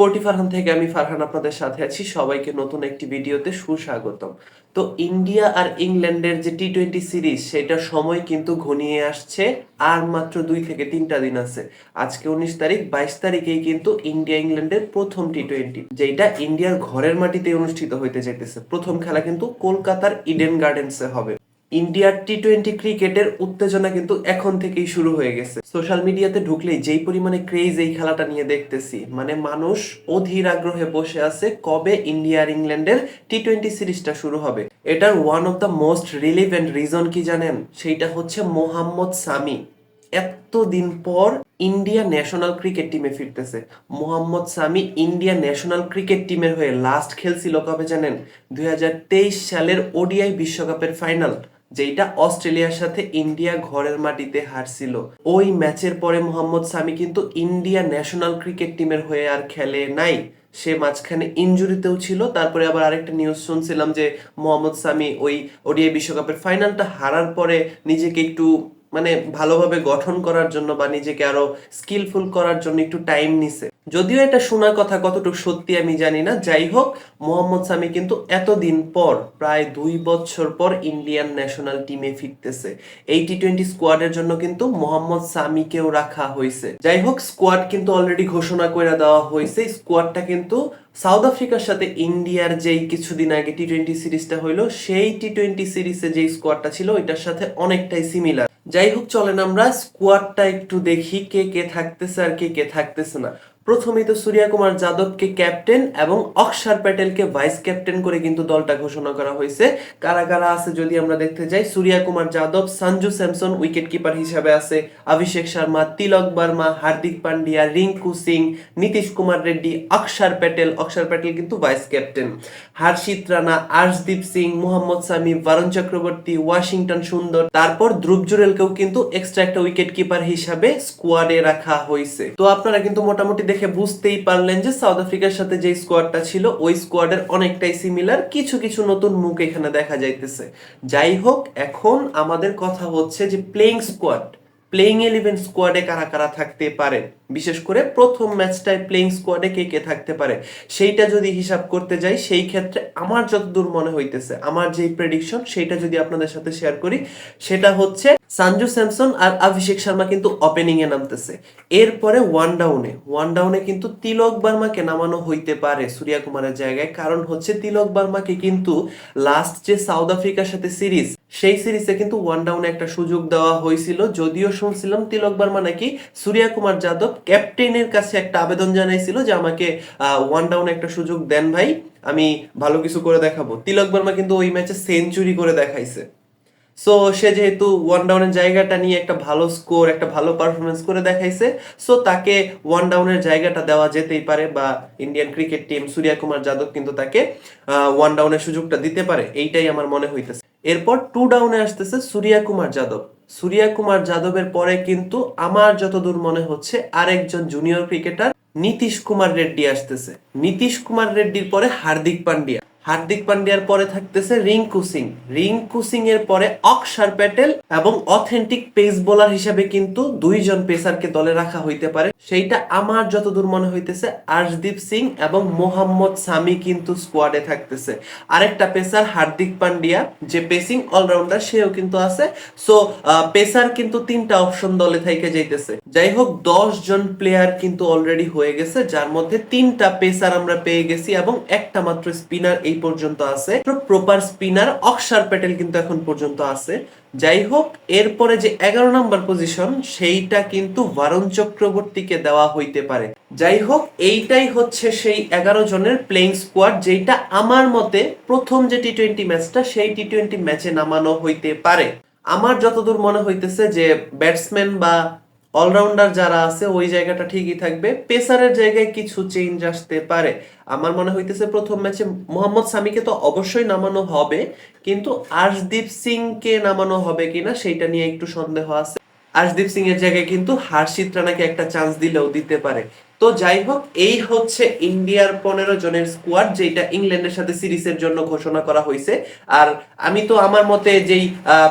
Sporty Farhan থেকে আমি ফারহান আপনাদের সাথে আছি। সবাইকে নতুন একটি ভিডিওতে সুস্বাগতম। তো ইন্ডিয়া আর ইংল্যান্ডের যে টি টোয়েন্টি সিরিজ সেটা সময় কিন্তু ঘনিয়ে আসছে, আর মাত্র দুই থেকে তিনটা দিন আছে। আজকে উনিশ তারিখ, বাইশ তারিখেই কিন্তু ইন্ডিয়া ইংল্যান্ডের প্রথম টি টোয়েন্টি যেটা ইন্ডিয়ার ঘরের মাটিতে অনুষ্ঠিত হইতে যেতেছে প্রথম খেলা কিন্তু কলকাতার ইডেন গার্ডেন্সে হবে। ইন্ডিয়ার টি টোয়েন্টি ক্রিকেটের উত্তেজনা কিন্তু এখন থেকেই শুরু হয়ে গেছে। সোশ্যাল মিডিয়াতে ঢুকলেই যেই পরিমাণে ক্রেজ এই খেলাটা নিয়ে দেখতেছি মানে মানুষ অধীর আগ্রহে বসে আছে কবে ইন্ডিয়া আর ইংল্যান্ডের টি টোয়েন্টি সিরিজটা শুরু হবে। এটার one of the most relevant reason কি জানেন? সেইটা হচ্ছে মোহাম্মদ সামি। এতদিন পর ইন্ডিয়া ন্যাশনাল ক্রিকেট টিমে ফিরতেছে। Mohammad Shami India national cricket টিমের হয়ে লাস্ট খেলছিল কবে জানেন? দুই হাজার তেইশ সালের ওডিআই বিশ্বকাপের ফাইনাল যেটা অস্ট্রেলিয়ার সাথে ইন্ডিয়া ঘরের মাটিতে হারছিল। ওই ম্যাচের পরে মোহাম্মদ সামি কিন্তু ইন্ডিয়া ন্যাশনাল ক্রিকেট টিমের হয়ে আর খেলে নাই। সে মাঝখানে ইঞ্জুরিতেও ছিল। তারপরে আবার আরেকটা নিউজ শুনছিলাম যে মোহাম্মদ সামি ওই ওডিআই বিশ্বকাপের ফাইনালটা হারার পরে নিজেকে একটু মানে ভালোভাবে গঠন করার জন্য বা নিজেকে আরও স্কিলফুল করার জন্য একটু টাইম নিছে। যদিও এটা শোনার কথা কতটুকু সত্যি আমি জানি না। যাই হোক, মোহাম্মদ সামি কিন্তু এতদিন পর, প্রায় দুই বছর পর ইন্ডিয়ান ন্যাশনাল টিমে ফিরতেছে। এই টি টোয়েন্টি স্কোয়াডের জন্য কিন্তু মোহাম্মদ সামিকেও রাখা হয়েছে যাই হোক স্কোয়াড কিন্তু অলরেডি ঘোষণা করে দেওয়া হয়েছে স্কোয়াডটা কিন্তু সাউথ আফ্রিকার সাথে ইন্ডিয়ার যেই কিছুদিন আগে টি টোয়েন্টি সিরিজটা হইল, সেই টি টোয়েন্টি সিরিজে যেই স্কোয়াডটা ছিল, ওইটার সাথে অনেকটাই সিমিলার যাই হোক, চলেন আমরা স্কোয়াডটা একটু দেখি কে কে থাকতেছে আর কে কে থাকতেছে না। প্রথমেই তো সূর্যা কুমার যাদবকে ক্যাপ্টেন এবং অক্ষর প্যাটেলকে ভাইস ক্যাপ্টেন করে কিন্তু দলটা ঘোষণা করা হয়েছে। কারা কারা আছে যদি আমরা দেখতে যাই, সূর্যা কুমার যাদব, সঞ্জু স্যামসন উইকেট কিপার হিসাবে আছে, অভিষেক শর্মা, তিলক বর্মা, হার্দিক পান্ডিয়া, রিঙ্কু সিং, নীতিশ কুমার রেড্ডি, অক্ষর প্যাটেল। অক্ষর প্যাটেল কিন্তু vice captain Harshit Rana, Arshdeep Singh, Mohammad Shami Varun Chakravarthy, Washington Sundar. তারপর ধ্রুব জুরেলকেও কিন্তু এক্সট্রা একটা উইকেট কিপার হিসাবে স্কোয়াডে রাখা হয়েছে। তো আপনারা কিন্তু মোটামুটি দেখে বুঝতেই পারলেন যে সাউথ আফ্রিকার সাথে যে স্কোয়াডটা ছিল, ওই স্কোয়াডের অনেকটাই সিমিলার কিছু কিছু নতুন মুখ এখানে দেখা যাইতেছে। যাই হোক, এখন আমাদের কথা হচ্ছে যে প্লেইং স্কোয়াড প্লেইং ইলেভেন স্কোয়াডে কারা কারা থাকতে পারে? বিশেষ করে প্রথম ম্যাচটায় প্লেইং স্কোয়াডে কে কে থাকতে পারে? সেইটা যদি হিসাব করতে যাই, সেই ক্ষেত্রে আমার যতদূর মনে হইতেছে, আমার যেই প্রেডিকশন সেইটা যদি আপনাদের সাথে শেয়ার করি, সেটা হচ্ছে সঞ্জু স্যামসন আর অভিষেক শর্মা কিন্তু ওপেনিং এ নামতেছে। এরপরে ওয়ান ডাউনে ওয়ান ডাউনে কিন্তু তিলক বার্মাকে নামানো হইতে পারে সূর্যা কুমারের জায়গায়। কারণ হচ্ছে তিলক বার্মাকে কিন্তু লাস্ট যে সাউথ আফ্রিকার সাথে সিরিজ সেই সিরিজে কিন্তু ওয়ান ডাউনে একটা সুযোগ দেওয়া হয়েছিল যদিও শুনছিলাম তিলক বার্মা নাকি সূর্যা কুমার যাদব ক্যাপ্টেনের কাছে একটা আবেদন জানাইছিল যে আমাকে ওয়ান ডাউনে একটা সুযোগ দেন ভাই, আমি ভালো কিছু করে দেখাবো। তিলক বার্মা কিন্তু ওই ম্যাচে সেঞ্চুরি করে দেখাইছে। সো সে যেহেতু ওয়ান ডাউনের জায়গাটা নিয়ে একটা ভালো স্কোর একটা ভালো পারফরমেন্স করে দেখাইছে সো তাকে ওয়ান ডাউনের জায়গাটা দেওয়া যেতেই পারে বা Indian cricket team Surya Kumar Yadav কিন্তু তাকে ওয়ান ডাউনের সুযোগটা দিতে পারে, এইটাই আমার মনে হইতেছে। এরপর টু ডাউনে আসতেছে সূর্যা কুমার যাদব সূর্যা কুমার যাদবের পরে কিন্তু আমার যতদূর মনে হচ্ছে, আরেকজন জুনিয়র ক্রিকেটার নীতিশ কুমার রেড্ডি আসতেছে। নীতিশ কুমার রেড্ডির পরে হার্দিক পান্ডিয়া। হার্দিক পান্ডিয়ার পরে থাকতেছে রিঙ্কু সিং। রিঙ্কু সিং এর পরে অক্ষর প্যাটেল এবং অথেন্টিক পেস বোলার হিসেবে কিন্তু দুইজন পেসারকে দলে রাখা হইতে পারে। সেইটা আমার যতদূর মনে হইতেছে, আর্শদীপ সিং এবং মোহাম্মদ সামি কিন্তু স্কোয়াডে থাকতেছে। আরেকটা পেসার হার্দিক পান্ডিয়া, যে পেসিং অলরাউন্ডার সেও কিন্তু আছে। সো পেসার কিন্তু তিনটা অপশন দলে থেকে যাইতেছে। যাই হোক, দশ জন প্লেয়ার কিন্তু অলরেডি হয়ে গেছে, যার মধ্যে তিনটা পেসার আমরা পেয়ে গেছি এবং একটা মাত্র স্পিনার এই পর্যন্ত আছে। প্রপার স্পিনার অক্ষর প্যাটেল কিন্তু এখন পর্যন্ত আছে। যাই হোক এরপরে যে এগারো নম্বর পজিশন সেইটা কিন্তু বারণ চক্রবর্তীকে দেওয়া হইতে পারে। যাই হোক এইটাই হচ্ছে সেই এগারো জনের প্লেইং স্কোয়াড যেটা আমার মতে প্রথম যে টি টোয়েন্টি ম্যাচটা সেই টি টোয়েন্টি ম্যাচে নামানো হইতে পারে। আমার যতদূর মনে হইতেছে যে ব্যাটসম্যান বা অলরাউন্ডার যারা আছে, ওই জায়গাটা ঠিকই থাকবে। পেসারের জায়গায় কিছু চেঞ্জ আসতে পারে। আমার মনে হইতেছে প্রথম ম্যাচে মোহাম্মদ সামিকে তো অবশ্যই নামানো হবে, কিন্তু আর্শদীপ সিংকে নামানো হবে কিনা সেইটা নিয়ে একটু সন্দেহ আছে। আর্শদীপ সিং এর জায়গায় কিন্তু হার্ষিত রানাকে একটা চান্স দিলেও দিতে পারে। তো যাই হোক এই হচ্ছে ইন্ডিয়ার পনেরো জনের স্কোয়াড যেটা ইংল্যান্ডের সাথে সিরিজের জন্য ঘোষণা করা হয়েছে। আর আমি তো আমার মতে যেই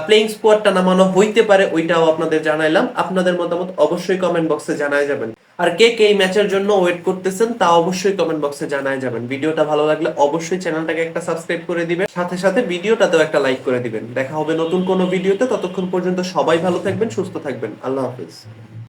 প্লেইং স্কোয়াডটা নামানো হইতে পারে, ওইটাও আপনাদের জানাইলাম। আপনাদের মতামত অবশ্যই কমেন্ট বক্সে জানায় যাবেন। আর কে কে এই ম্যাচের জন্য ওয়েট করতেছেন, তা অবশ্যই কমেন্ট বক্সে জানায় যাবেন। ভিডিওটা ভালো লাগলে অবশ্যই চ্যানেলটাকে একটা সাবস্ক্রাইব করে দিবেন। সাথে সাথে ভিডিওটাতেও একটা লাইক করে দিবেন। দেখা হবে নতুন কোনো ভিডিওতে। ততক্ষণ পর্যন্ত সবাই ভালো থাকবেন, সুস্থ থাকবেন। আল্লাহ হাফিজ।